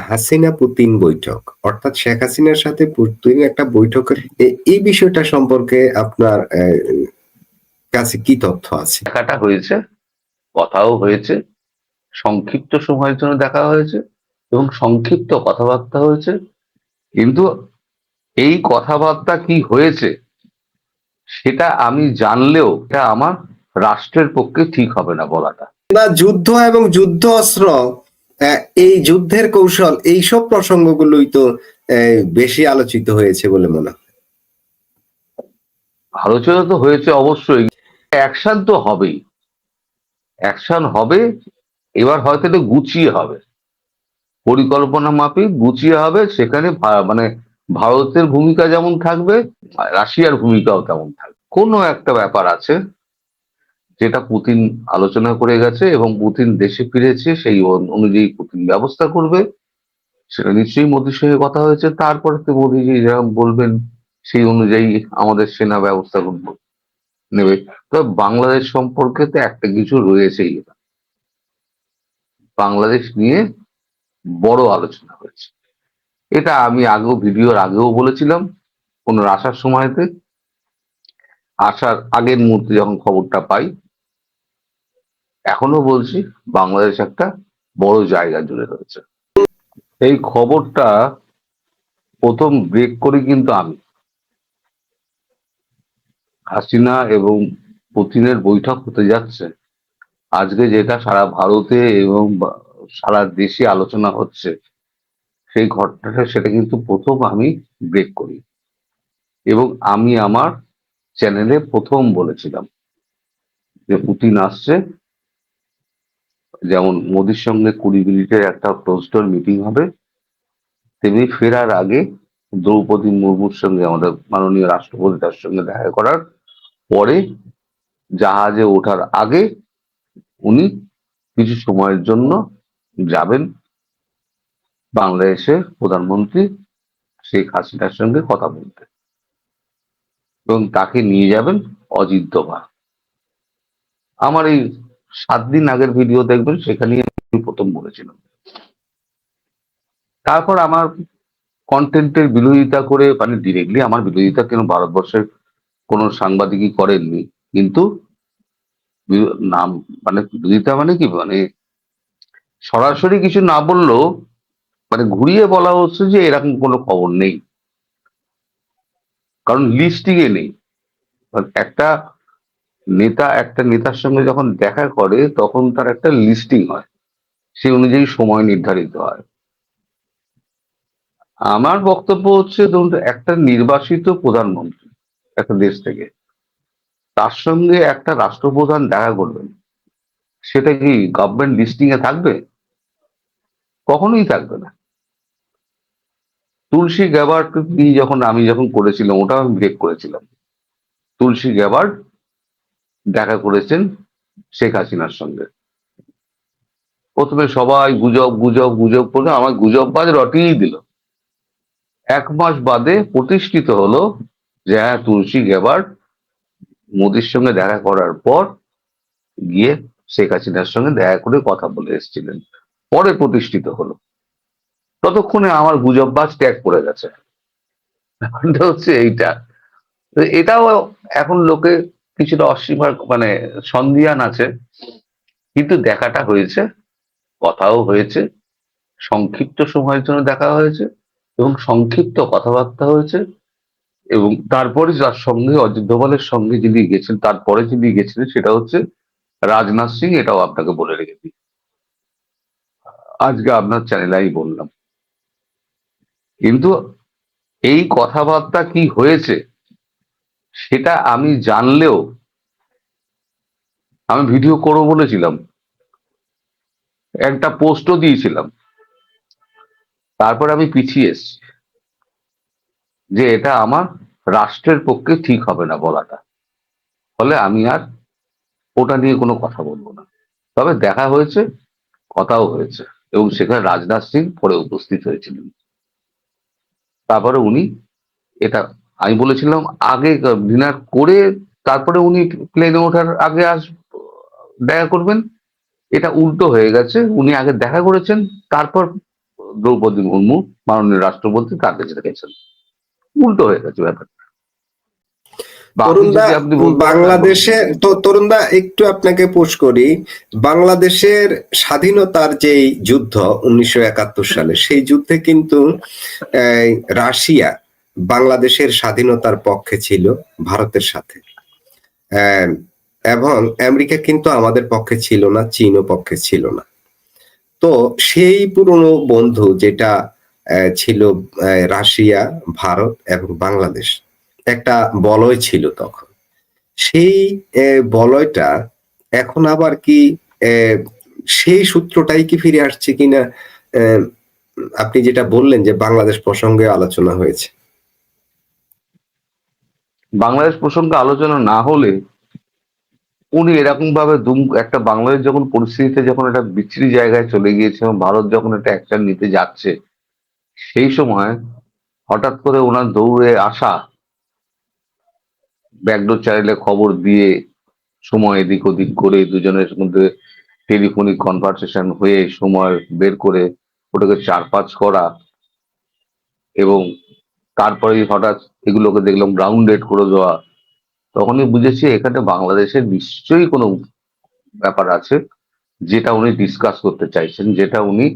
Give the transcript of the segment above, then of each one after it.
Hasina Putin বৈঠক। অর্থাৎ শেখ হাসিনার সাথে পুতিন একটা বৈঠকের এ- এই বিষয়টা সম্পর্কে আপনার কাছে কি তথ্য আছে? দেখাটা হয়েছে কথাও হয়েছে সংক্ষিপ্ত সময়ের জন্য দেখা হয়েছে এবং সংক্ষিপ্ত কথাবার্তা হয়েছে। কিন্তু এই কথাবার্তা কি হয়েছে সেটা আমি জানলেও এটা আমার রাষ্ট্রের পক্ষে ঠিক হবে না বলাটা। না যুদ্ধ এবং যুদ্ধ অস্ত্র এই যুদ্ধের কৌশল, এইসব প্রসঙ্গগুলোই তো বেশি আলোচিত হয়েছে বলে মনে হয়। আলোচনা তো হয়েছে অবশ্যই। অ্যাকশন তো হবেই। অ্যাকশন হবে, এবার হয়তো এটা গুছিয়ে হবে। পরিকল্পনা মাফিক গুছিয়ে হবে, সেখানে মানে ভারতের ভূমিকা যেমন থাকবে, রাশিয়ার ভূমিকাও তেমন থাকবে। কোনো একটা ব্যাপার আছে। যেটা পুতিন আলোচনা করে গেছে এবং পুতিন দেশে ফিরেছে, সেই অনুযায়ী পুতিন ব্যবস্থা করবে। সেটা নিশ্চয়ই মোদির সঙ্গে কথা হয়েছে। তারপরে তো মোদিজি যেরকম বলবেন, সেই অনুযায়ী আমাদের সেনা ব্যবস্থা নেবে। তবে বাংলাদেশ সম্পর্কে তো একটা কিছু রয়েছেই এটা। বাংলাদেশ নিয়ে বড় আলোচনা হয়েছে। এটা আমি আগেও, ভিডিওর আগেও বলেছিলাম, কোন আসার সময়তে। আসার আগের মুহূর্তে যখন খবরটা পাই এখনও বলছি বাংলাদেশ একটা বড় জায়গা জুড়ে রয়েছে। এই খবরটা প্রথম ব্রেক করি কিন্তু আমি। হাসিনা এবং পুতিনের বৈঠক হতে যাচ্ছে। আজকে যেটা সারা ভারতে এবং সারা দেশে আলোচনা হচ্ছে, সেই ঘটনাটা সেটা কিন্তু প্রথম আমি ব্রেক করি। এবং আমি আমার চ্যানেলে প্রথম বলেছিলাম যে পুতিন আসছে যেমন মোদির সঙ্গে কুড়ি মিনিটের একটা ক্লোজডোর মিটিং হবে, তেমনি ফেরার আগে দ্রৌপদী মুর্মুর সঙ্গে আমাদের মাননীয় রাষ্ট্রপতি তার সঙ্গে দেখা করার পরে জাহাজে ওঠার আগে উনি কিছু সময়ের জন্য যাবেন বাংলাদেশের প্রধানমন্ত্রী শেখ হাসিনার সঙ্গে কথা বলতে। এবং তাকে নিয়ে যাবেন অজিত দোভাল। আমার এই সাত দিন আগের ভিডিও দেখবেন সেখানে প্রথম বলেছিলাম। তারপর আমার কন্টেন্টের বিরোধিতা করে মানে ডিরেক্টলি আমার বিরোধিতা কেন ভারতবর্ষের কোনো সাংবাদিকই করেননি, কিন্তু নাম মানে বিরোধিতা মানে কি? মানে সরাসরি কিছু না বললেও মানে ঘুরিয়ে বলা হচ্ছে যে এরকম কোনো খবর নেই। কারণ লিস্টিং এ নেই। একটা নেতা একটা নেতার সঙ্গে যখন দেখা করে, তখন তার একটা লিস্টিং হয়। সেই অনুযায়ী সময় নির্ধারিত হয়। আমার বক্তব্য হচ্ছে, ধরুন, একটা নির্বাসিত প্রধানমন্ত্রী একটা দেশ থেকে, তার সঙ্গে একটা রাষ্ট্রপ্রধান দেখা করবেন। সেটা কি গভর্নমেন্ট লিস্টিং এ থাকবে? কখনোই থাকবে না। তুলসী গ্যাবার্ড যখন আমি যখন করেছিলাম ওটা আমি ব্রেক করেছিলাম। তুলসী গ্যাবার্ড দেখা করেছেন শেখ হাসিনার সঙ্গে। প্রথমে সবাই গুজব গুজব গুজব করে আমার গুজব বাজ রটিয়েই দিল। এক মাস বাদে প্রতিষ্ঠিত হলো যে হ্যাঁ তুলসী গেবার মোদির সঙ্গে দেখা করার পর গিয়ে শেখ হাসিনার সঙ্গে দেখা করে কথা বলে এসেছিলেন। পরে প্রতিষ্ঠিত হলো। ততক্ষণে আমার গুজববাজ ত্যাগ করে গেছে। হচ্ছে এইটা। এটাও এখন লোকে কিছুটা অস্বীকার মানে সন্দিহান আছে। কিন্তু দেখাটা হয়েছে, কথাও হয়েছে, সংক্ষিপ্ত সময়ের জন্য দেখা হয়েছে এবং সংক্ষিপ্ত কথাবার্তা হয়েছে এবং তারপরে যার সঙ্গে দোভালের সঙ্গে যিনি গেছেন, তারপরে যিনি গেছিলেন সেটা হচ্ছে রাজনাথ সিং, এটাও আপনাকে বলে রেখে দিই। আজকে আপনার চ্যানেলে বললাম। কিন্তু এই কথাবার্তা কি হয়েছে সেটা আমি জানলেও আমি ভিডিও করব বলেছিলাম। একটা পোস্টও দিয়েছিলাম। তারপর আমি পিছিয়ে এসেছি। যে এটা আমার রাষ্ট্রের পক্ষে ঠিক হবে না বলাটা। ফলে আমি আর ওটা নিয়ে কোনো কথা বলব না। তবে দেখা হয়েছে, কথাও হয়েছে এবং সেখানে রাজনাথ সিং পরে উপস্থিত হয়েছিলেন। তারপরে উনি এটা আমি বলেছিলাম আগে ডিনার করে তারপরে উনি প্লেনে ওঠার আগে আস দেখা করবেন। এটা উল্টো হয়ে গেছে। উনি আগে দেখা করেছেন তারপর দ্রৌপদী মুর্মু মাননীয় রাষ্ট্রপতি তার কাছে রেখেছেন উল্টো হয়ে গেছে ব্যাপারটা। তরুণদা বাংলাদেশে তো তরুণদা একটু আপনাকে পোষ করি। বাংলাদেশের স্বাধীনতার যেই যুদ্ধ উনিশশো একাত্তর সালে সেই যুদ্ধে কিন্তু রাশিয়া বাংলাদেশের স্বাধীনতার পক্ষে ছিল ভারতের সাথে। এবং আমেরিকা কিন্তু আমাদের পক্ষে ছিল না, চীনও পক্ষে ছিল না। তো সেই পুরনো বন্ধু যেটা ছিল রাশিয়া, ভারত এবং বাংলাদেশ, একটা বলয় ছিল তখন। সেই বলয়টা এখন আবার কি সেই সূত্রটাই কি ফিরে আসছে কিনা আপনি যেটা বললেন যে বাংলাদেশ প্রসঙ্গে আলোচনা হয়েছে। বাংলাদেশ প্রসঙ্গে আলোচনা না হলে উনি এরকম ভাবে দুম, একটা বাংলাদেশ যখন পরিস্থিতিতে যখন একটা বিচ্ছিরি জায়গায় চলে গিয়েছে এবং ভারত যখন একটা অ্যাকশন নিতে যাচ্ছে, সেই সময় হঠাৎ করে ওনার দৌড়ে আসা ব্যাকডোর চ্যানেলে খবর দিয়ে সময় এদিক ওদিক করে দুজনের মধ্যে টেলিফোনিক কনভারসেশন হয়ে সময় বের করে ওটাকে চার পাঁচ করা এবং তারপরে হঠাৎ এগুলোকে দেখলাম গ্রাউন্ডেড করে দেওয়া, তখনই বুঝেছি এখানে বাংলাদেশের নিশ্চয়ই কোনো ব্যাপার আছে যেটা উনি ডিসকাস করতে চাইছেন, যেটা উনি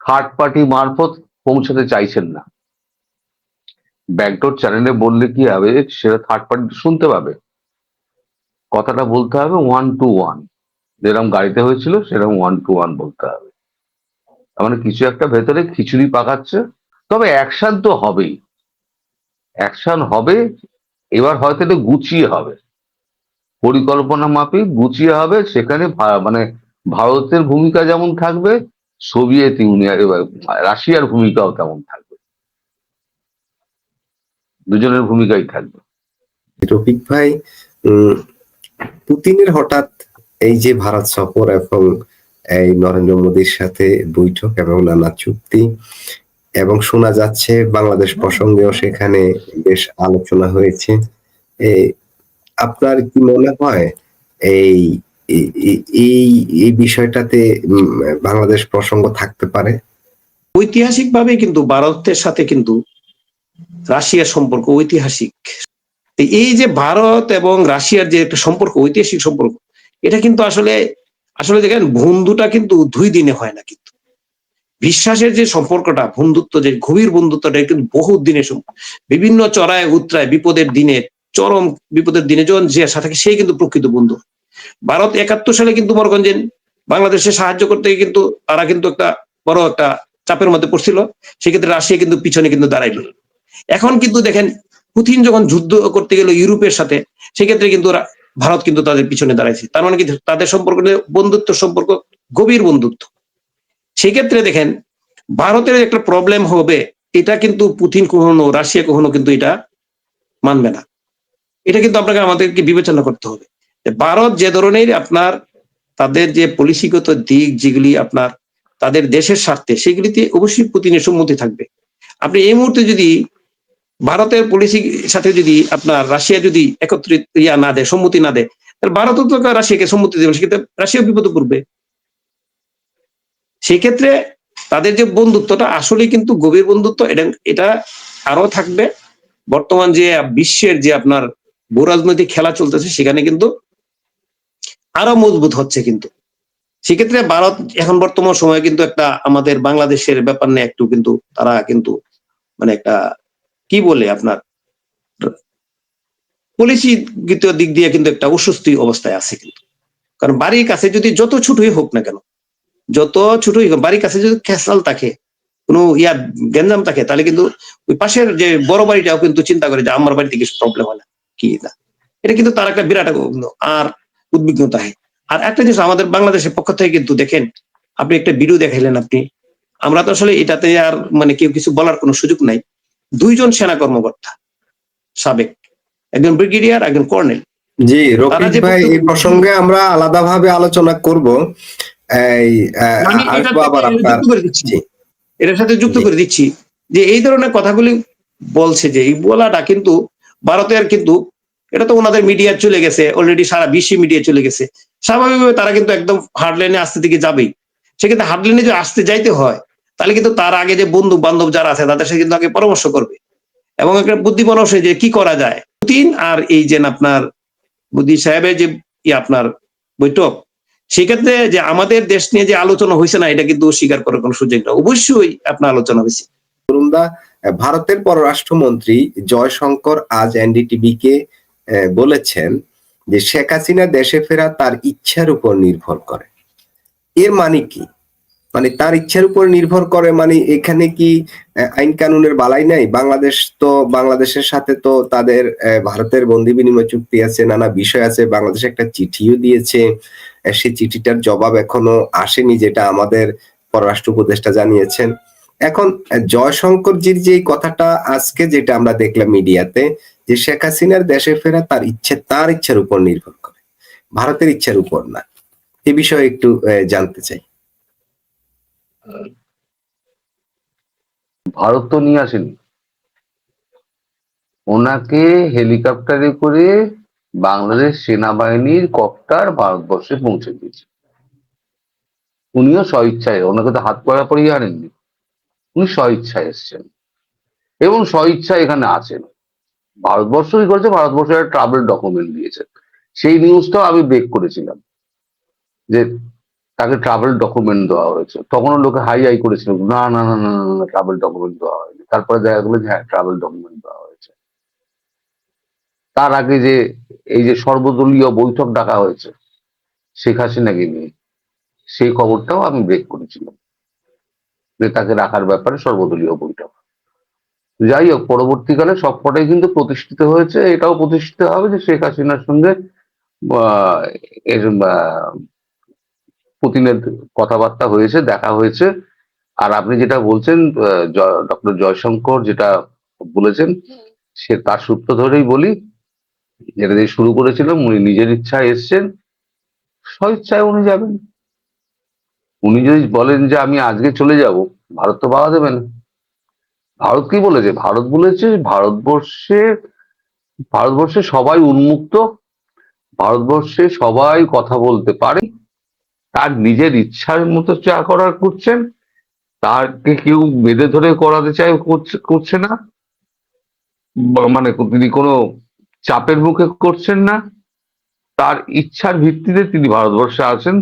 থার্ড পার্টি মারফত পৌঁছাতে চাইছেন না। ব্যাকডোর চ্যানেলে বললে কি হবে, সেটা থার্ড পার্টি শুনতে পাবে। কথাটা বলতে হবে ওয়ান টু ওয়ান যেরকম গাড়িতে হয়েছিল, সেরকম ওয়ান টু ওয়ান বলতে হবে। মানে কিছু একটা ভেতরে খিচুড়ি পাকাচ্ছে, তবে অ্যাকশন তো হবেই। অ্যাকশন হবে, এবার হয়তো একটু গুছিয়ে হবে। পরিকল্পনা মাফিক গুছিয়ে হবে, সেখানে মানে ভারতের ভূমিকা যেমন থাকবে, সোভিয়েত ইউনিয়ন রাশিয়ার ভূমিকাও তেমন থাকবে। দুজনের ভূমিকাই থাকবে। রফিক ভাই পুতিনের হঠাৎ এই যে ভারত সফর এবং এই নরেন্দ্র মোদীর সাথে বৈঠক এবং নানা চুক্তি এবং শোনা যাচ্ছে বাংলাদেশ প্রসঙ্গেও সেখানে বেশ আলোচনা হয়েছে। আপনার কি মনে হয় এই- এই এই বিষয়টাতে বাংলাদেশ প্রসঙ্গ থাকতে পারে? ঐতিহাসিকভাবে কিন্তু ভারতের সাথে কিন্তু রাশিয়ার সম্পর্ক ঐতিহাসিক। এই যে ভারত এবং রাশিয়ার যে একটা সম্পর্ক, ঐতিহাসিক সম্পর্ক, এটা কিন্তু আসলে আসলে দেখেন, বন্ধুটা কিন্তু দুই দিনে হয় না কিন্তু। বিশ্বাসের যে সম্পর্কটা, বন্ধুত্ব, যে গভীর বন্ধুত্বটা কিন্তু বহু সম্পর্ক। বিভিন্ন চড়ায় উত্তরায় বিপদের দিনে, চরম বিপদের দিনে যখন যে সাথে থাকে সেই কিন্তু প্রকৃত বন্ধু। ভারত একাত্তর সালে কিন্তু মনে করেন বাংলাদেশে সাহায্য করতে গিয়ে কিন্তু তারা কিন্তু একটা বড় একটা চাপের মধ্যে পড়ছিল। সেক্ষেত্রে রাশিয়া কিন্তু পিছনে কিন্তু দাঁড়াইল। এখন কিন্তু দেখেন, পুতিন যখন যুদ্ধ করতে গেল ইউরোপের সাথে, সেক্ষেত্রে কিন্তু ভারত কিন্তু তাদের পিছনে দাঁড়াইছে। তার মানে কি? তাদের সম্পর্ক বন্ধুত্ব সম্পর্ক, গভীর বন্ধুত্ব। সেক্ষেত্রে দেখেন, ভারতের একটা প্রবলেম হবে, এটা কিন্তু পুতিন কখনো, রাশিয়া কখনো কিন্তু এটা মানবে না। এটা কিন্তু আপনাকে আমাদেরকে বিবেচনা করতে হবে। ভারত যে ধরনের আপনার তাদের যে পলিসিগত দিক যেগুলি আপনার তাদের দেশের স্বার্থে, সেগুলিতে অবশ্যই পুতিনের সম্মতি থাকবে। আপনি এই মুহূর্তে যদি ভারতের পলিসির সাথে যদি আপনার রাশিয়া যদি একত্রিত ইয়া না দেয়, সম্মতি না দেয়, তাহলে ভারত তো রাশিয়াকে সম্মতি দেবে, সেক্ষেত্রে রাশিয়া বিপদে পড়বে। সেক্ষেত্রে তাদের যে বন্ধুত্বটা আসলে কিন্তু গভীর বন্ধুত্ব, এটা এটা আরও থাকবে। বর্তমান যে বিশ্বের যে আপনার ভূরাজনৈতিক খেলা চলতেছে, সেখানে কিন্তু আরও মজবুত হচ্ছে কিন্তু। সেক্ষেত্রে ভারত এখন বর্তমান সময়ে কিন্তু একটা আমাদের বাংলাদেশের ব্যাপার নিয়ে একটু কিন্তু তারা কিন্তু মানে একটা কি বলে আপনার পলিসিগত দিক দিয়ে কিন্তু একটা অস্বস্তি অবস্থায় আছে কিন্তু। কারণ বাড়ির কাছে যদি যত ছোটই হোক না কেন যত ছোটই হোক বাড়ির কাছে যদি খেসাল থাকে কোনো ইয়া গেঞ্জাম থাকে তাহলে কিন্তু ওই পাশের যে বড় বাড়িটাও কিন্তু চিন্তা করে যে আমার বাড়িতে কিছু প্রবলেম হয় না কি না এটা কিন্তু তার একটা বিরাট আর উদ্বিগ্নতা হয় আর একটা জিনিস আমাদের বাংলাদেশের পক্ষ থেকে কিন্তু দেখেন আপনি একটা ভিডিও দেখাইলেন আপনি। আমরা তো আসলে এটাতে আর মানে কেউ কিছু বলার কোনো সুযোগ নাই। দুইজন সেনা কর্মকর্তা সাবেক। একজন ব্রিগেডিয়ার একজন কর্নেল। জি যে ভাই এই প্রসঙ্গে আমরা আলাদাভাবে আলোচনা করব। এই আসব আবার আপনার যুক্ত করে দিচ্ছি। জি। এটার সাথে যুক্ত করে দিচ্ছি যে এই ধরনের কথাগুলি বলছে যে এই বলাটা কিন্তু ভারতের কিন্তু এটা তো ওনাদের মিডিয়া চলে গেছে অলরেডি সারা বিশ্বে মিডিয়া চলে গেছে। স্বাভাবিকভাবে তারা কিন্তু একদম হার্ডলাইনে আসতে দিকে যাবেই। সেক্ষেত্রে হার্ডলাইনে যদি আসতে যাইতে হয় তাহলে কিন্তু তার আগে যে বন্ধু বান্ধব যারা আছে তাদের সাথে কিন্তু আগে পরামর্শ করবে। এবং একটা বুদ্ধি পরামর্শ যে কি করা যায়। পুতিন আর এই যে আপনার বুদ্ধি সাহেবের যে ই আপনার বৈঠক সেক্ষেত্রে যে আমাদের দেশ নিয়ে যে আলোচনা হয়েছে না, এটা কিন্তু স্বীকার করার কোনো সুযোগ না অবশ্যই আপনার আলোচনা হয়েছে। ভারতের পররাষ্ট্রমন্ত্রী জয়শঙ্কর আজ এনডিটিভি কে বলেছেন যে শেখ হাসিনা দেশে ফেরা তার ইচ্ছার উপর নির্ভর করে। এর মানে কি? মানে তার ইচ্ছার উপর নির্ভর করে মানে এখানে কি আইন কানুনের বালাই নাই? বাংলাদেশ তো, বাংলাদেশের সাথে তো তাদের ভারতের বন্দি বিনিময় চুক্তি আছে, নানা বিষয় আছে। বাংলাদেশ একটা চিঠিও দিয়েছে। সেই চিঠিটার জবাব এখনও আসেনি, যেটা আমাদের পররাষ্ট্র উপদেষ্টা জানিয়েছেন। এখন জয়শঙ্করজির যে কথাটা আজকে যেটা আমরা দেখলাম মিডিয়াতে, যে শেখ হাসিনার দেশে ফেরা তার ইচ্ছে, তার ইচ্ছার উপর নির্ভর করে। ভারতের ইচ্ছার উপর না। এ বিষয়ে একটু জানতে চাই। ভারত তো নিয়ে আসেনি। ওনাকে হেলিকপ্টারে করে বাংলাদেশ সেনাবাহিনীর কপ্টার ভারতবর্ষে পৌঁছে দিয়েছে। উনিও স্বইচ্ছায়, ওনাকে তো হাত করা পরেই আনেননি উনি স্বইচ্ছায় এসছেন। এবং স্বইচ্ছায় এখানে আছেন। ভারতবর্ষ কি করেছে? ভারতবর্ষের ট্রাভেল ডকুমেন্ট দিয়েছে। সেই নিউজটাও আমি ব্রেক করেছিলাম। যে তাকে ট্রাভেল ডকুমেন্ট দেওয়া হয়েছে। তখনও লোকে হাই হাই করেছিল, না না না না না ট্রাভেল ডকুমেন্ট দেওয়া হয়নি। তারপরে দেখা গেলো যে হ্যাঁ ট্রাভেল ডকুমেন্ট দেওয়া হয়েছে। তার আগে যে এই যে সর্বদলীয় বৈঠক ডাকা হয়েছে, শেখ হাসিনাকে নিয়ে, সেই খবরটাও আমি ব্রেক করেছিলাম। যে তাকে রাখার ব্যাপারে সর্বদলীয় বৈঠক। যাই হোক, পরবর্তীকালে সবকটাই কিন্তু প্রতিষ্ঠিত হয়েছে। এটাও প্রতিষ্ঠিত হবে যে শেখ হাসিনার সঙ্গে এর পুতিনের কথাবার্তা হয়েছে দেখা হয়েছে। আর আপনি যেটা বলছেন ডক্টর জয়শঙ্কর যেটা বলেছেন সে তার সূত্র ধরেই বলি যেটা দিয়ে শুরু করেছিলাম উনি নিজের ইচ্ছায় এসছেন স্বইচ্ছায় উনি যাবেন। উনি যদি বলেন যে আমি আজকে চলে যাব ভারত তো পাওয়া দেবে না। ভারত কি বলেছে? ভারত বলেছে ভারতবর্ষে ভারতবর্ষে সবাই উন্মুক্ত ভারতবর্ষে সবাই কথা বলতে পারে। তার নিজের ইচ্ছার মতো যা করার করছেন, তাকে কেউ বেঁধে ধরে করাতে চায় করছে না। মানে তিনি কোনো চাপের মুখে করছেন না। তার ইচ্ছার ভিত্তিতে তিনি ভারতবর্ষে আছেন।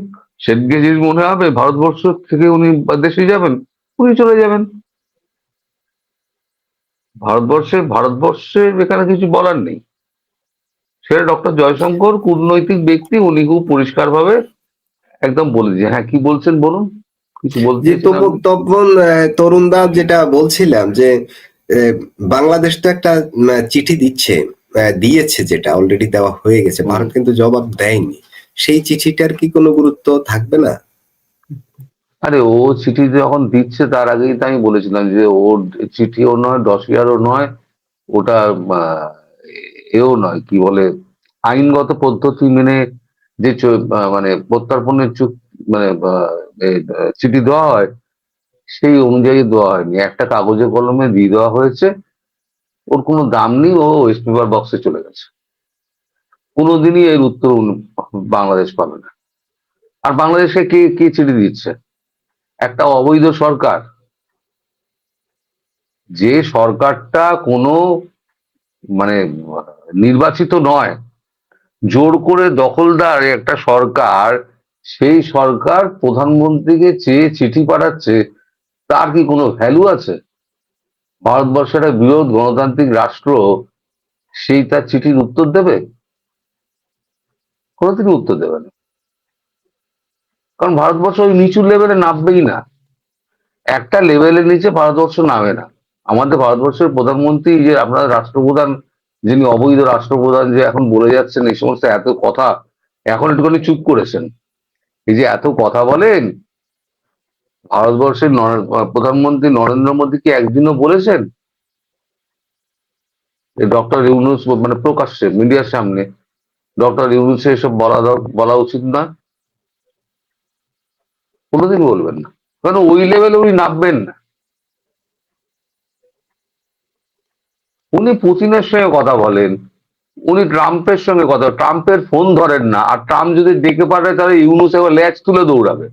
সেদিকে যদি মনে হবে ভারতবর্ষ থেকে উনি দেশে যাবেন, উনি চলে যাবেন। ভারতবর্ষে ভারতবর্ষের এখানে কিছু বলার নেই। সেটা ডক্টর জয়শঙ্কর, কূটনৈতিক ব্যক্তি, উনি খুব পরিষ্কার ভাবে একদম বলে দিয়ে হ্যাঁ কি বলছেন বলুন? কিছু বলতে চেয়েছেন আপনি? তখন যেটা বলছিলাম যে বাংলাদেশ তো একটা চিঠি দিচ্ছে দিয়েছে যেটা অলরেডি দেওয়া হয়ে গেছে। ভারত কিন্তু জবাব দেয়নি। সেই চিঠিটার কি কোনো গুরুত্ব থাকবে না? আরে ও চিঠি যখন দিচ্ছে তার আগেই তো আমি বলেছিলাম যে ওর চিঠিও নয় ডসিয়ারও নয় ওটা এও নয় কি বলে আইনগত পদ্ধতি মেনে যে মানে প্রত্যর্পণের চুক মানে চিঠি দেওয়া হয়, সেই অনুযায়ী দেওয়া হয়নি। একটা কাগজে কলমে দিয়ে দেওয়া হয়েছে, ওর কোনো দাম নেই, ও ওয়েস্ট পেপার বক্সে চলে গেছে। কোনোদিনই এর উত্তর বাংলাদেশ পাবে না। আর বাংলাদেশে কে কে চিঠি দিচ্ছে? একটা অবৈধ সরকার। যে সরকারটা কোনো মানে নির্বাচিত নয় জোর করে দখলদার একটা সরকার, সেই সরকার প্রধানমন্ত্রীকে চেয়ে চিঠি পাঠাচ্ছে, তার কি কোনো ভ্যালু আছে? ভারতবর্ষের একটা বৃহৎ গণতান্ত্রিক রাষ্ট্র, সেই তার চিঠির উত্তর দেবে? কোনোদিনই উত্তর দেবে না। কারণ ভারতবর্ষ ওই নিচু লেভেলে নামবেই না। একটা লেভেলের নিচে ভারতবর্ষ নামে না। আমাদের ভারতবর্ষের প্রধানমন্ত্রী যে আপনার রাষ্ট্রপ্রধান যিনি অবৈধ রাষ্ট্রপ্রধান যে এখন বলে যাচ্ছেন এই সমস্ত এত কথা, এখন একটুখানি চুপ করেছেন। এই যে এত কথা বলেন, ভারতবর্ষের প্রধানমন্ত্রী নরেন্দ্র মোদী কি একদিনও বলেছেন? ডক্টর ইউনুস মানে প্রকাশ্যে, মিডিয়ার সামনে, ডক্টর ইউনুসে এসব বলা বলা উচিত না। কোনোদিন বলবেন না। কারণ ওই লেভেলে উনি নামবেন না? উনি পুতিনের সঙ্গে কথা বলেন, উনি ট্রাম্পের সঙ্গে কথা, ট্রাম্পের ফোন ধরেন না, আর ট্রাম্প যদি ডেকে পারে, তাহলে ইউনুস এবার ল্যাচ তুলে দৌড়াবে।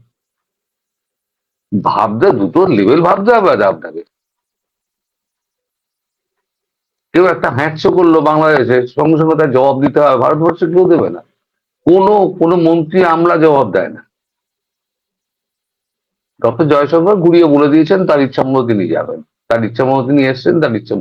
ভাবতে দুটো লেভেল ভাবতে হবে আপনাকে। কেউ একটা হ্যাঁচো করল বাংলাদেশে, সঙ্গে সঙ্গে তার জবাব দিতে হবে, ভারতবর্ষে কেউ দেবে না। কোনো কোনো মন্ত্রী আমলা জবাব দেয় না। ডক্টর জয়শঙ্কর ঘুরিয়ে বলে দিয়েছেন, তার ইচ্ছা মতো তিনি যাবেন। তার ইচ্ছা মতো তিনি এসছেন, তার ইচ্ছা